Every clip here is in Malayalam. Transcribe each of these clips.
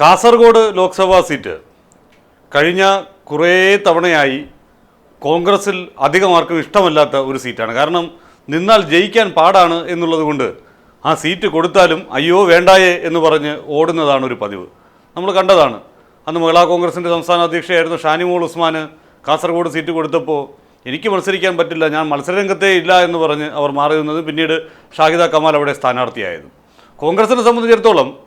കാസർഗോഡ് ലോക്സഭാ സീറ്റ്. കഴിഞ്ഞ കുറേ തവണയായി കോൺഗ്രസിൽ അധികം ആർക്കും ഇഷ്ടമല്ലാത്ത ഒരു സീറ്റാണ്. കാരണം നിന്നാൽ ജയിക്കാൻ പാടാണ് എന്നുള്ളത് കൊണ്ട് ആ സീറ്റ് കൊടുത്താലും അയ്യോ വേണ്ടായേ എന്ന് പറഞ്ഞ് ഓടുന്നതാണ് ഒരു പതിവ്. നമ്മൾ കണ്ടതാണ്. അന്ന് മഹിളാ കോൺഗ്രസിന്റെ സംസ്ഥാന അധ്യക്ഷയായിരുന്ന ഷാനിമോൾ ഉസ്മാന് കാസർഗോഡ് സീറ്റ് കൊടുത്തപ്പോൾ എനിക്ക് മത്സരിക്കാൻ പറ്റില്ല ഞാൻ മത്സരരംഗത്തേ ഇല്ല എന്ന് പറഞ്ഞ് അവർ മാറി നിന്നത് പിന്നീട് ഷാഹിദ കമാൽ അവിടെ സ്ഥാനാർത്ഥിയായത്. കോൺഗ്രസിനെ സംബന്ധിച്ചിടത്തോളം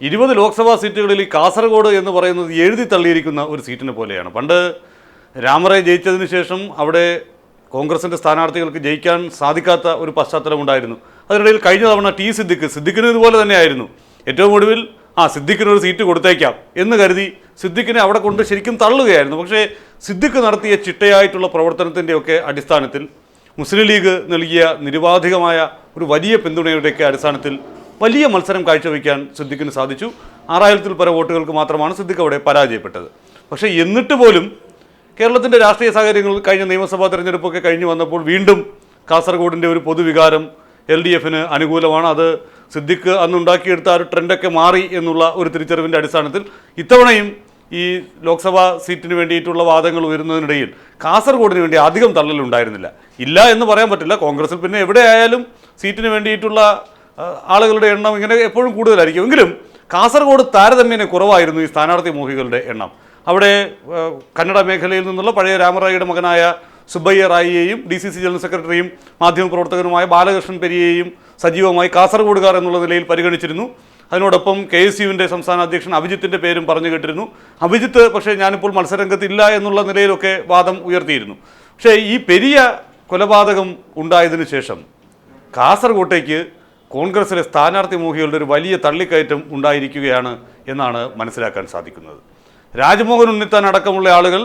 ഇരുപത് ലോക്സഭാ സീറ്റുകളിൽ ഈ കാസർഗോഡ് എന്ന് പറയുന്നത് എഴുതി തള്ളിയിരിക്കുന്ന ഒരു സീറ്റിനെ പോലെയാണ്. പണ്ട് രാമറെ ജയിച്ചതിന് ശേഷം അവിടെ കോൺഗ്രസിന്റെ സ്ഥാനാർത്ഥികൾക്ക് ജയിക്കാൻ സാധിക്കാത്ത ഒരു പശ്ചാത്തലം ഉണ്ടായിരുന്നു. അതിനിടയിൽ കഴിഞ്ഞ തവണ ടി സിദ്ദിഖ് സിദ്ദിഖിന് ഇതുപോലെ തന്നെയായിരുന്നു. ഏറ്റവും ഒടുവിൽ ആ സിദ്ദിഖിന് ഒരു സീറ്റ് കൊടുത്തേക്കാം എന്ന് കരുതി സിദ്ദിഖിനെ അവിടെ കൊണ്ട് ശരിക്കും തള്ളുകയായിരുന്നു. പക്ഷേ സിദ്ദിഖ് നടത്തിയ ചിട്ടയായിട്ടുള്ള പ്രവർത്തനത്തിന്റെയൊക്കെ അടിസ്ഥാനത്തിൽ മുസ്ലിം ലീഗ് നൽകിയ നിരുപാധികമായ ഒരു വലിയ പിന്തുണയുടെയൊക്കെ അടിസ്ഥാനത്തിൽ വലിയ മത്സരം കാഴ്ചവെക്കാൻ സിദ്ദിഖിന് സാധിച്ചു. ആറായിരത്തിൽ പര വോട്ടുകൾക്ക് മാത്രമാണ് സിദ്ദിഖ് അവിടെ പരാജയപ്പെട്ടത്. പക്ഷേ എന്നിട്ട് പോലും കേരളത്തിന്റെ രാഷ്ട്രീയ സാഹചര്യങ്ങൾ കഴിഞ്ഞ നിയമസഭാ തെരഞ്ഞെടുപ്പൊക്കെ കഴിഞ്ഞു വന്നപ്പോൾ വീണ്ടും കാസർഗോഡിന്റെ ഒരു പൊതുവികാരം എൽ ഡി എഫിന് അനുകൂലമാണ്. അത് സിദ്ദിഖ് അന്നുണ്ടാക്കിയെടുത്ത ആ ഒരു ട്രെൻഡൊക്കെ മാറി എന്നുള്ള ഒരു തിരിച്ചറിവിന്റെ അടിസ്ഥാനത്തിൽ ഇത്തവണയും ഈ ലോക്സഭാ സീറ്റിന് വേണ്ടിയിട്ടുള്ള വാദങ്ങൾ ഉയരുന്നതിനിടയിൽ കാസർഗോഡിന് വേണ്ടി അധികം തള്ളലുണ്ടായിരുന്നില്ല. ഇല്ല എന്ന് പറയാൻ പറ്റില്ല. കോൺഗ്രസിൽ പിന്നെ എവിടെ ആയാലും സീറ്റിന് വേണ്ടിയിട്ടുള്ള ആളുകളുടെ എണ്ണം ഇങ്ങനെ എപ്പോഴും കൂടുതലായിരിക്കും. എങ്കിലും കാസർഗോഡ് താരതമ്യേന കുറവായിരുന്നു ഈ സ്ഥാനാർത്ഥി മോഹികളുടെ എണ്ണം. അവിടെ കന്നഡ മേഖലയിൽ നിന്നുള്ള പഴയ രാമറായിയുടെ മകനായ സുബ്ബയ്യ റായിയെയും ഡി സി സി ജനറൽ സെക്രട്ടറിയും മാധ്യമപ്രവർത്തകനുമായ ബാലകൃഷ്ണൻ പെരിയെയും സജീവമായി കാസർഗോഡുകാർ എന്നുള്ള നിലയിൽ പരിഗണിച്ചിരുന്നു. അതിനോടൊപ്പം കെ എസ് യുവിന്റെ സംസ്ഥാന അധ്യക്ഷൻ അഭിജിത്തിന്റെ പേരും പറഞ്ഞു കേട്ടിരുന്നു. അഭിജിത്ത് പക്ഷേ ഞാനിപ്പോൾ മത്സരരംഗത്തില്ല എന്നുള്ള നിലയിലൊക്കെ വാദം ഉയർത്തിയിരുന്നു. പക്ഷേ ഈ പെരിയ കൊലപാതകം ഉണ്ടായതിനു ശേഷം കാസർഗോട്ടേക്ക് കോൺഗ്രസിലെ സ്ഥാനാർത്ഥി മോഹികളുടെ ഒരു വലിയ തള്ളിക്കയറ്റം ഉണ്ടായിരിക്കുകയാണ് എന്നാണ് മനസ്സിലാക്കാൻ സാധിക്കുന്നത്. രാജ്മോഹൻ ഉണ്ണിത്താൻ അടക്കമുള്ള ആളുകൾ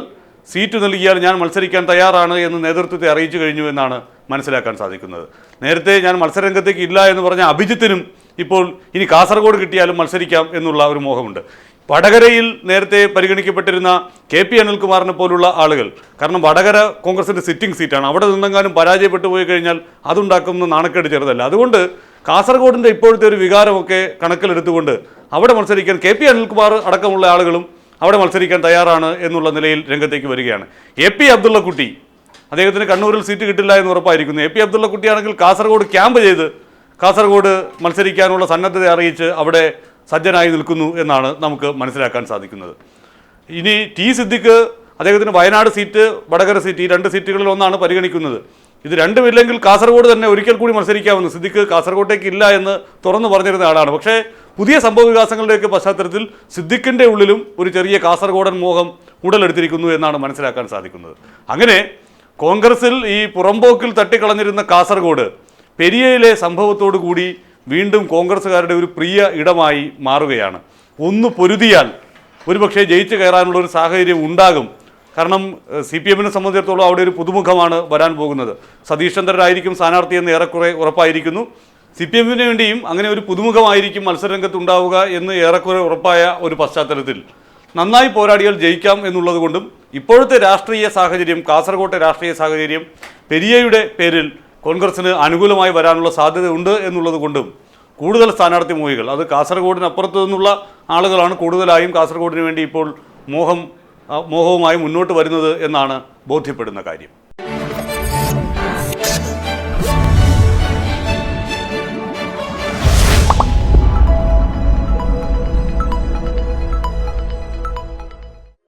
സീറ്റ് നൽകിയാൽ ഞാൻ മത്സരിക്കാൻ തയ്യാറാണ് എന്ന് നേതൃത്വത്തെ അറിയിച്ചു കഴിഞ്ഞു എന്നാണ് മനസ്സിലാക്കാൻ സാധിക്കുന്നത്. നേരത്തെ ഞാൻ മത്സരരംഗത്തേക്ക് ഇല്ല എന്ന് പറഞ്ഞ അഭിജിത്തിനും ഇപ്പോൾ ഇനി കാസർഗോഡ് കിട്ടിയാലും മത്സരിക്കാം എന്നുള്ള ഒരു മോഹമുണ്ട്. വടകരയിൽ നേരത്തെ പരിഗണിക്കപ്പെട്ടിരുന്ന കെ പി അനിൽകുമാറിനെ പോലുള്ള ആളുകൾ കാരണം വടകര കോൺഗ്രസിന്റെ സിറ്റിംഗ് സീറ്റാണ്. അവിടെ നിന്നെങ്ങാനും പരാജയപ്പെട്ടു പോയി കഴിഞ്ഞാൽ അതുണ്ടാക്കുന്ന നാണക്കേട് ചെറുതല്ല. അതുകൊണ്ട് കാസർഗോഡിന്റെ ഇപ്പോഴത്തെ ഒരു വികാരമൊക്കെ കണക്കിലെടുത്തുകൊണ്ട് അവിടെ മത്സരിക്കാൻ കെ പി അനിൽകുമാർ അടക്കമുള്ള ആളുകളും അവിടെ മത്സരിക്കാൻ തയ്യാറാണ് എന്നുള്ള നിലയിൽ രംഗത്തേക്ക് വരികയാണ്. എ പി അബ്ദുള്ളക്കുട്ടി അദ്ദേഹത്തിന് കണ്ണൂരിൽ സീറ്റ് കിട്ടില്ല എന്ന് ഉറപ്പായിരിക്കുന്നു. എ പി അബ്ദുള്ളക്കുട്ടിയാണെങ്കിൽ കാസർഗോഡ് ക്യാമ്പ് ചെയ്ത് കാസർഗോഡ് മത്സരിക്കാനുള്ള സന്നദ്ധത അറിയിച്ച് അവിടെ സജ്ജനായി നിൽക്കുന്നു എന്നാണ് നമുക്ക് മനസ്സിലാക്കാൻ സാധിക്കുന്നത്. ഇനി ടി സിദ്ദിഖ് അദ്ദേഹത്തിന് വയനാട് സീറ്റ് വടകര സീറ്റ് ഈ രണ്ട് സീറ്റുകളിൽ ഒന്നാണ് പരിഗണിക്കുന്നത്. ഇത് രണ്ടുമില്ലെങ്കിൽ കാസർഗോഡ് തന്നെ ഒരിക്കൽ കൂടി മത്സരിക്കാമെന്ന് സിദ്ദിഖ് കാസർഗോട്ടേക്ക് ഇല്ല എന്ന് തുറന്നു പറഞ്ഞിരുന്ന ആളാണ്. പക്ഷേ പുതിയ സംഭവ വികാസങ്ങളുടെയൊക്കെ പശ്ചാത്തലത്തിൽ സിദ്ദിഖിന്റെ ഉള്ളിലും ഒരു ചെറിയ കാസർഗോഡൻ മോഹം ഉടലെടുത്തിരിക്കുന്നു എന്നാണ് മനസ്സിലാക്കാൻ സാധിക്കുന്നത്. അങ്ങനെ കോൺഗ്രസിൽ ഈ പുറമ്പോക്കിൽ തട്ടിക്കളഞ്ഞിരുന്ന കാസർഗോഡ് പെരിയയിലെ സംഭവത്തോടു കൂടി വീണ്ടും കോൺഗ്രസ്സുകാരുടെ ഒരു പ്രിയ ഇടമായി മാറുകയാണ്. ഒന്ന് പൊരുതിയാൽ ഒരുപക്ഷെ ജയിച്ചു കയറാനുള്ള ഒരു സാഹചര്യം ഉണ്ടാകും. കാരണം സി പി എമ്മിനെ സംബന്ധിച്ചിടത്തോളം അവിടെ ഒരു പുതുമുഖമാണ് വരാൻ പോകുന്നത്. സതീഷ് ചന്ദ്രനായിരിക്കും സ്ഥാനാർത്ഥി എന്ന് ഏറെക്കുറെ ഉറപ്പായിരിക്കുന്നു. സി പി എമ്മിന് വേണ്ടിയും അങ്ങനെ ഒരു പുതുമുഖമായിരിക്കും മത്സരരംഗത്ത് ഉണ്ടാവുക എന്ന് ഏറെക്കുറെ ഉറപ്പായ ഒരു പശ്ചാത്തലത്തിൽ. നന്നായി പോരാടിയാൽ ജയിക്കാം എന്നുള്ളതുകൊണ്ടും ഇപ്പോഴത്തെ രാഷ്ട്രീയ സാഹചര്യം കാസർകോട്ടെ രാഷ്ട്രീയ സാഹചര്യം പെരിയയുടെ പേരിൽ കോൺഗ്രസിന് അനുകൂലമായി വരാനുള്ള സാധ്യതയുണ്ട് എന്നുള്ളത് കൊണ്ടും കൂടുതൽ സ്ഥാനാർത്ഥി മോഹികൾ അത് കാസർഗോഡിനപ്പുറത്തു നിന്നുള്ള ആളുകളാണ് കൂടുതലായും കാസർഗോഡിന് വേണ്ടി ഇപ്പോൾ മോഹം മോഹവുമായി മുന്നോട്ട് വരുന്നത് എന്നാണ് ബോധ്യപ്പെടുന്ന കാര്യം.